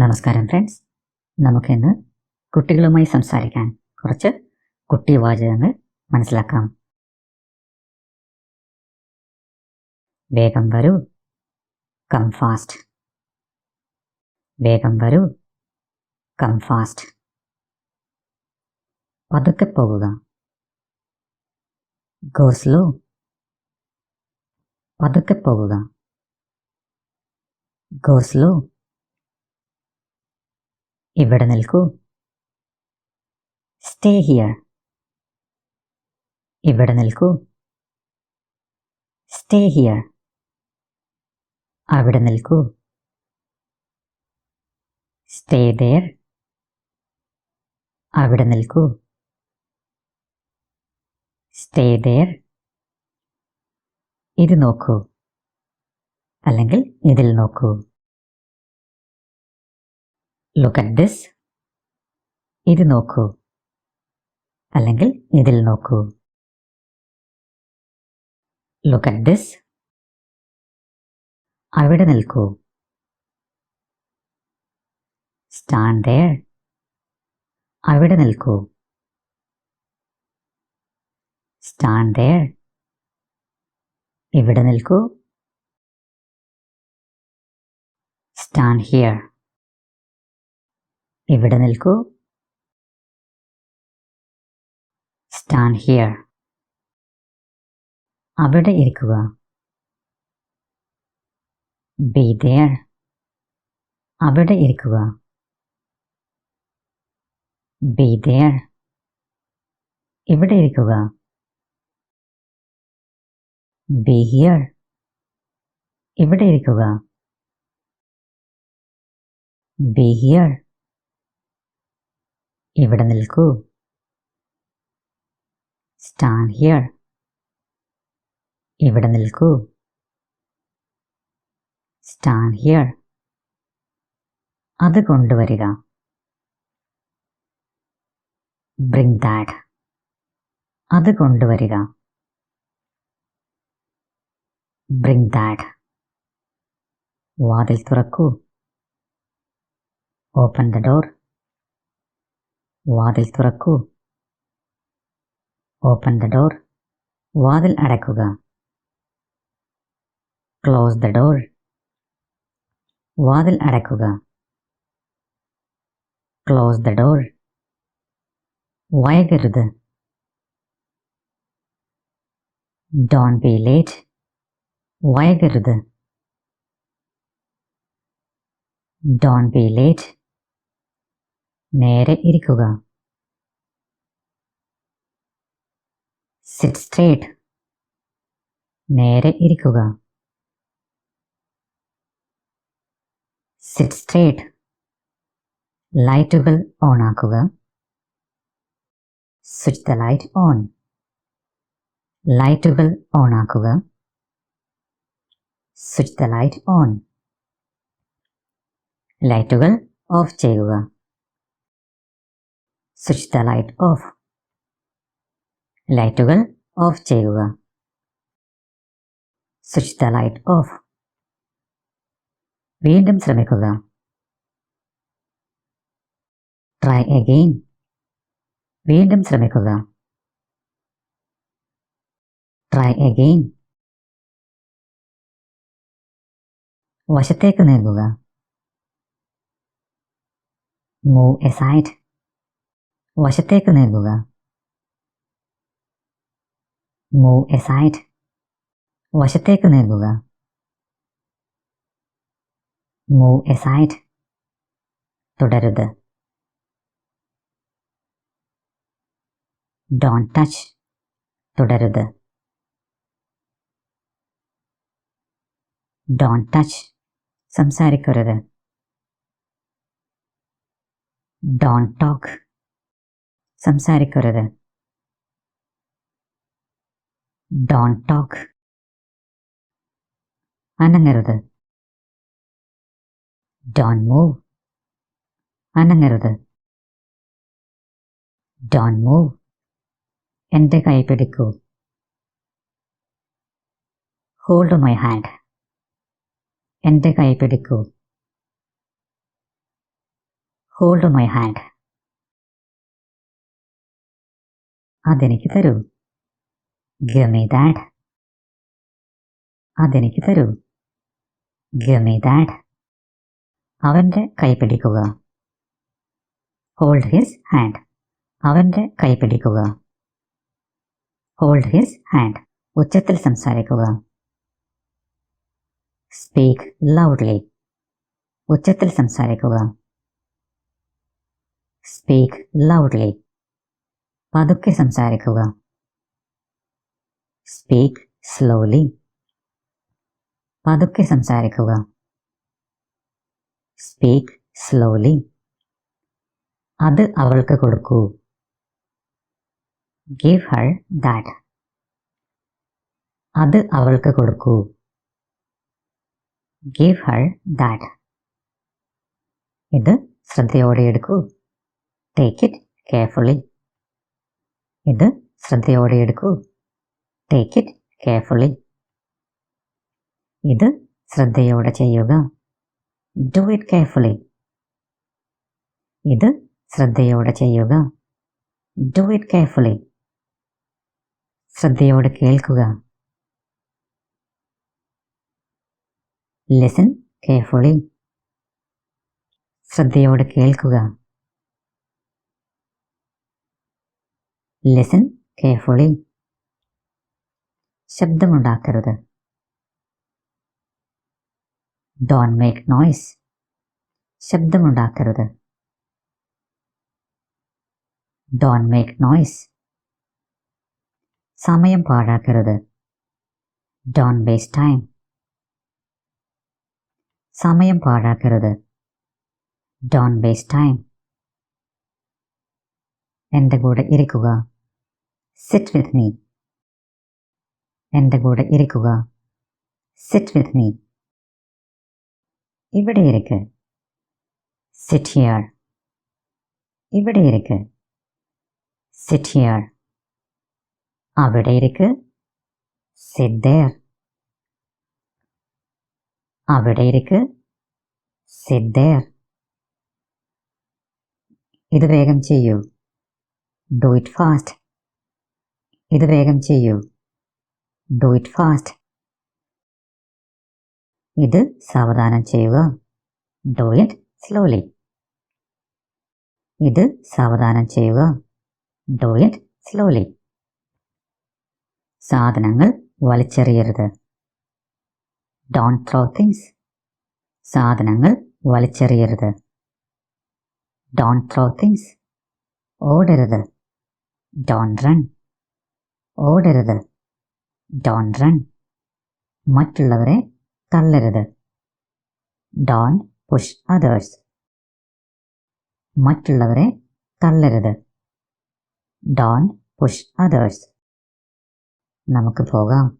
നമസ്കാരം ഫ്രണ്ട്സ് നമുക്കിന്ന് കുട്ടികളുമായി സംസാരിക്കാൻ കുറച്ച് കുട്ടി വാചകങ്ങൾ മനസ്സിലാക്കാം. വേഗം വരൂ. കം ഫാസ്റ്റ് വേഗം വരൂ. കം ഫാസ്റ്റ് പതുക്കെ പോകുക ഗോ സ്ലോ പതുക്കെ പോകുക ഗോ ഇവിടെ നിൽക്കൂ. സ്റ്റേ ഹിയർ ഇവിടെ നിൽക്കൂ. സ്റ്റേ ഹിയർ അവിടെ നിൽക്കൂ. സ്റ്റേ ദയർ അവിടെ നിൽക്കൂ. സ്റ്റേ ദയർ ഇത് നോക്കൂ. അല്ലെങ്കിൽ ഇതിൽ നോക്കൂ. ലുക്ക് അറ്റ് ദിസ് ഇത് നോക്കൂ. അല്ലെങ്കിൽ ഇതിൽ നോക്കൂ. ലുക്ക് അറ്റ് ദിസ് അവിടെ നിൽക്കൂ. Stand there. അവിടെ നിൽക്കൂ. Stand there. ഇവിടെ നിൽക്കൂ. സ്റ്റാൻഡ് ഹിയർ ഇവിടെ നിൽക്കൂ? സ്റ്റാൻഡ് ഹിയർ അവിടെ ഇരിക്കുക. Be there. അവിടെ ഇരിക്കുക. Be there. ഇവിടെ ഇരിക്കുക. ബി ഹിയർ ഇവിടെ ഇരിക്കുക. ബി ഹിയർ ഇവിടെ നിൽക്കൂ? സ്റ്റാൻഡ് ഹിയർ ഇവിടെ നിൽക്കൂ? സ്റ്റാൻഡ് ഹിയർ അത് കൊണ്ടുവരിക. ബ്രിങ് ദാറ്റ് അത് കൊണ്ടുവരിക. ബ്രിങ് ദാറ്റ് വാതിൽ തുറക്കൂ. ഓപ്പൺ ദ ഡോർ വാതിൽ തുറക്കൂ. ഓപ്പൺ ദ ഡോർ വാതിൽ അടയ്ക്കുക. ക്ലോസ് ദ ഡോർ വാതിൽ അടയ്ക്കുക. ക്ലോസ് ദ ഡോർ വൈകരുത് ഡോൺ ബി ലേറ്റ് വൈകരുത് ഡോൺ ബി ലേറ്റ് നേരെ ഇരിക്കുക. സിറ്റ് സ്ട്രേറ്റ് നേരെ ഇരിക്കുക. സിറ്റ് സ്ട്രേറ്റ് ലൈറ്റുകൾ ഓൺ ആക്കുക സ്വിച്ച് ദ ലൈറ്റ് ഓൺ ലൈറ്റുകൾ ഓൺ ആക്കുക സ്വിച്ച് ദ ലൈറ്റ് ഓൺ ലൈറ്റുകൾ ഓഫ് ചെയ്യുക. Switch the light off. ലൈറ്റുകൾ ഓഫ് ചെയ്യുക. Switch the light off. വീണ്ടും ശ്രമിക്കുക. Try again. വീണ്ടും ശ്രമിക്കുക. Try again. വശത്തേക്ക് നീങ്ങുക. മൂവ് എ വശത്തേക്ക് നീങ്ങുക മൂവ് എസൈഡ് വശത്തേക്ക് നീങ്ങുക മൂവ് എസൈഡ് തുടരുത് ഡോൺ ടച്ച് തുടരുത് ഡോൺ ടച്ച് സംസാരിക്കരുത് ഡോൺ ടോക്ക് സംസാരിക്കരുത്. ഡോൺ ടോക്ക് അനങ്ങരുത്. ഡോൺ മൂവ് അനങ്ങരുത്. ഡോൺ മൂവ് എന്റെ കൈ പിടിക്കൂ. ഹോൾഡ് മൈ ഹാൻഡ് എന്റെ കൈ പിടിക്കൂ. ഹോൾഡ് മൈ ഹാൻഡ് അതെനിക്ക് തരൂ. Give me that. അതെനിക്ക് തരൂ. Give me that. അവന്റെ കൈ പിടിക്കുക. Hold his hand. അവന്റെ കൈ പിടിക്കുക. Hold his hand. ഉച്ചത്തിൽ സംസാരിക്കുക. Speak loudly. ഉച്ചത്തിൽ സംസാരിക്കുക. Speak loudly. പതുക്കെ സംസാരിക്കുക. സ്പീക്ക് സ്ലോലി പതുക്കെ സംസാരിക്കുക. സ്പീക്ക് സ്ലോലി അത് അവൾക്ക് കൊടുക്കൂ. ഗിവ് ഹർ ദാറ്റ് അത് അവൾക്ക് കൊടുക്കൂ. ഗിവ് ഹർ ദാറ്റ് ഇത് ശ്രദ്ധയോടെ എടുക്കൂ. ടേക്ക് ഇറ്റ് കെയർഫുള്ളി ഇത് ശ്രദ്ധയോടെ എടുക്കൂ. ടേക്ക് ഇറ്റ് കെയർഫുള്ളി ഇത് ശ്രദ്ധയോടെ ചെയ്യുക. ഡു ഇറ്റ് കെയർഫുള്ളി ഇത് ശ്രദ്ധയോടെ ചെയ്യുക. ഡു ഇറ്റ് കെയർഫുള്ളി ശ്രദ്ധയോടെ കേൾക്കുക. ലിസൺ കെയർഫുള്ളി ശ്രദ്ധയോടെ കേൾക്കുക. Listen carefully. ശബ്ദമുണ്ടാക്കരുത്. Don't make noise ശബ്ദമുണ്ടാക്കരുത്. ഡോൺ മേക്ക് നോയ്സ് സമയം പാഴാക്കരുത്. ഡോൺ വേസ്റ്റ് ടൈം സമയം പാഴാക്കരുത്. ഡോൺ വേസ്റ്റ് ടൈം എന്റെ കൂടെ ഇരിക്കുക. സിറ്റ് വിത്ത് മീ എന്റെ കൂടെ ഇരിക്കുക. സിറ്റ് വിത്ത് മീ ഇവിടെ ഇരിക്ക്. സിറ്റ് ഹിയർ ഇവിടെ ഇരിക്ക്. സിറ്റ് ഹിയർ അവിടെ ഇരിക്ക്. സിറ്റ് ദെയർ അവിടെ ഇരിക്ക്. സിറ്റ് ദെയർ ഇത് വേഗം ചെയ്യൂ. ഡു ഇറ്റ് ഫാസ്റ്റ് ഇത് വേഗം ചെയ്യൂ. ഡു ഇറ്റ് ഫാസ്റ്റ് ഇത് സാവധാനം ചെയ്യുക. ഡു ഇറ്റ് സ്ലോലി ഇത് സാവധാനം ചെയ്യുക. ഡു ഇറ്റ് സ്ലോലി സാധനങ്ങൾ വലിച്ചെറിയരുത്. ഡോൺ ത്രോ തിങ്സ് സാധനങ്ങൾ വലിച്ചെറിയരുത്. ഡോൺ ത്രോ തിങ്സ് ഓടരുത്. ഡോൺ റൺ ഓടരുത്. ഡോൺ റൺ മറ്റുള്ളവരെ തള്ളരുത്. ഡോൺ പുഷ് അതേഴ്സ് മറ്റുള്ളവരെ തള്ളരുത്. ഡോൺ പുഷ് അതേഴ്സ് നമുക്ക് പോകാം.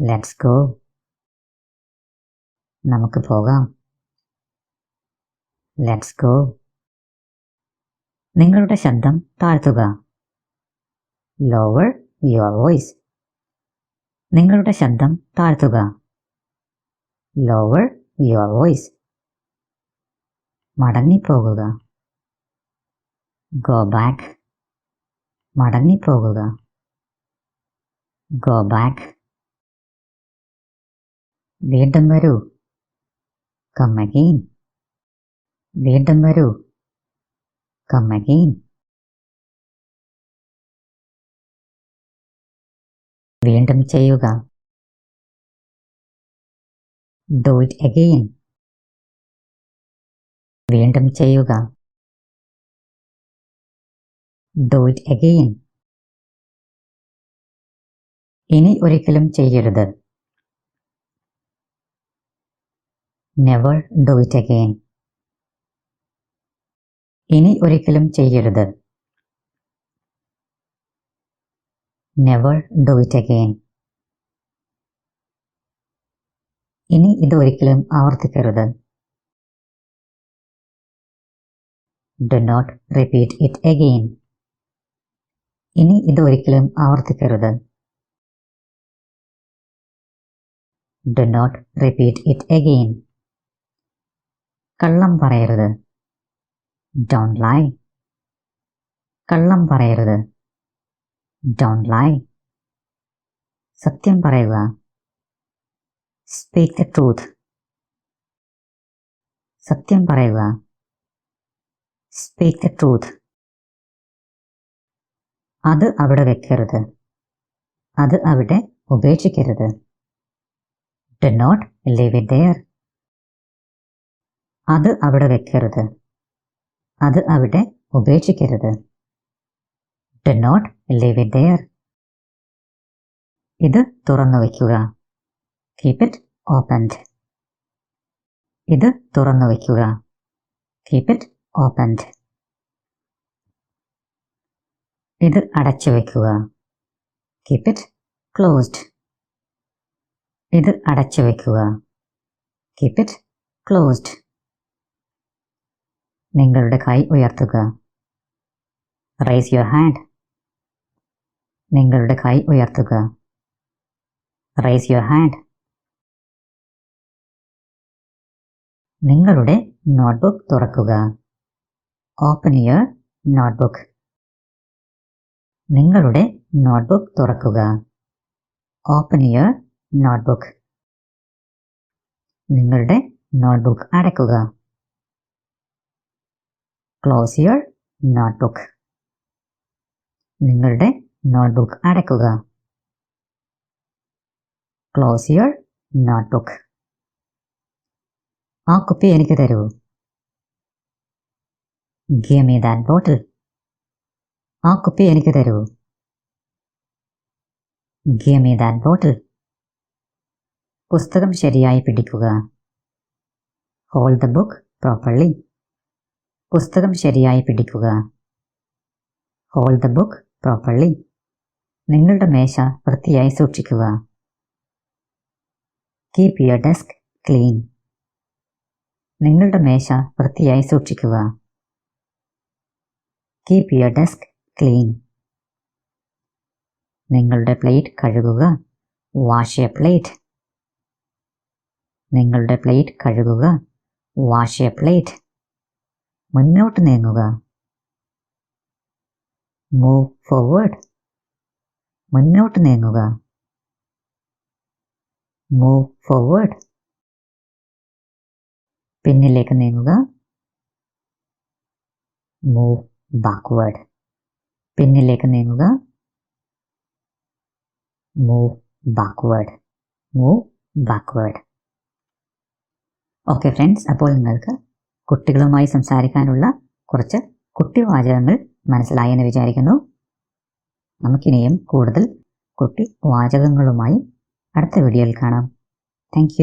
ലെറ്റ്സ് ഗോ നമുക്ക് പോകാം. ലെറ്റ്സ് ഗോ നിങ്ങളുടെ ശബ്ദം താഴ്ത്തുക. ലോവർ യുവർ വോയിസ് നിങ്ങളുടെ ശബ്ദം താഴ്ത്തുക. ലോവർ യുവർ വോയിസ് മടങ്ങിപ്പോകുക. ഗോ ബാക്ക് മടങ്ങിപ്പോകുക. ഗോ ബാക്ക് വീണ്ടും വരൂ. കം അഗെയിൻ വീണ്ടും വരൂ. കം അഗെയിൻ വീണ്ടും ചെയ്യുക. ഡു ഇറ്റ് അഗെയിൻ വീണ്ടും ചെയ്യുക. ഡു ഇറ്റ് അഗെയിൻ ഇനി ഒരിക്കലും ചെയ്യരുത്. നെവർ ഡു ഇറ്റ് അഗെയിൻ ഇനി ഒരിക്കലും ചെയ്യരുത്. നെവർ ഡു ഇറ്റ് അഗെയിൻ ഇനി ഇത് ഒരിക്കലും ആവർത്തിക്കരുത്. Do not repeat it again ഇനി ഇത് ഒരിക്കലും ആവർത്തിക്കരുത്. Do not repeat it again കള്ളം പറയരുത്. ഡോൺ ലൈ കള്ളം പറയരുത്. ഡോണ്ട് ലൈ സത്യം പറയുക. സ്പീക്ക് ദ ട്രൂത്ത് സത്യം പറയുക. സ്പീക്ക് ദ ട്രൂത്ത് അത് അവിടെ വെക്കരുത്. അത് അവിടെ ഉപേക്ഷിക്കരുത്. Do not leave it there അത് അവിടെ വെക്കരുത്. അത് അവിടെ ഉപേക്ഷിക്കരുത്. Do not leave it there. ഇത് തുറന്നു വയ്ക്കുക. കീപ് ഇറ്റ് ഓപ്പൻഡ് ഇത് തുറന്നു വയ്ക്കുക. കീപ് ഇറ്റ് ഓപ്പൻഡ് ഇത് അടച്ചു വയ്ക്കുക. കീപ് ഇറ്റ് ക്ലോസ്ഡ് ഇത് അടച്ചു വയ്ക്കുക. കീപ് ഇറ്റ് ക്ലോസ്ഡ് നിങ്ങളുടെ കൈ ഉയർത്തുക. റൈസ് യുവർ ഹാൻഡ് നിങ്ങളുടെ കൈ ഉയർത്തുക. റൈസ് യുവർ ഹാൻഡ് നിങ്ങളുടെ നോട്ട്ബുക്ക് തുറക്കുക. Open your notebook. നിങ്ങളുടെ നോട്ട്ബുക്ക് തുറക്കുക. Open your notebook. നിങ്ങളുടെ നോട്ട്ബുക്ക് അടയ്ക്കുക. Close your notebook. നിങ്ങളുടെ നോട്ട്ബുക്ക് അടയ്ക്കുക ക്ലോസ് യുവർ നോട്ട്ബുക്ക് ആ കുപ്പി എനിക്ക് തരൂ. ഗിവ് മീ ദാറ്റ് ബോട്ടിൽ ആ കുപ്പി എനിക്ക് തരൂ. ഗിവ് മീ ദാറ്റ് ബോട്ടിൽ പുസ്തകം ശരിയായി പിടിക്കുക. ഹോൾഡ് ദ ബുക്ക് പ്രോപ്പർലി പുസ്തകം ശരിയായി പിടിക്കുക. ഹോൾഡ് ദ ബുക്ക് പ്രോപ്പർലി നിങ്ങളുടെ മേശ വൃത്തിയായി സൂക്ഷിക്കുക. കീപ് യുവർ ഡെസ്ക് ക്ലീൻ നിങ്ങളുടെ മേശ വൃത്തിയായി സൂക്ഷിക്കുക. കീപ് യുവർ ഡെസ്ക് ക്ലീൻ നിങ്ങളുടെ പ്ലേറ്റ് കഴുകുക. വാഷ് എ പ്ലേറ്റ് നിങ്ങളുടെ പ്ലേറ്റ് കഴുകുക. വാഷ് എ പ്ലേറ്റ് മുന്നോട്ട് നീങ്ങുക. മൂവ് ഫോർവേഡ് മുന്നോട്ട് നീങ്ങുക. മൂവ് ഫോർവേഡ് പിന്നിലേക്ക് നീങ്ങുക. മൂവ് ബാക്ക്വേഡ് പിന്നിലേക്ക് നീങ്ങുക. Move backward move backward okay friends അപ്പോൾ നിങ്ങൾക്ക് കുട്ടികളുമായി സംസാരിക്കാനുള്ള കുറച്ച് കുട്ടി വാചകങ്ങൾ മനസ്സിലായെന്ന് വിചാരിക്കുന്നു. നമുക്കിനിയും കൂടുതൽ കുട്ടി വാചകങ്ങളുമായി അടുത്ത വീഡിയോയിൽ കാണാം. താങ്ക്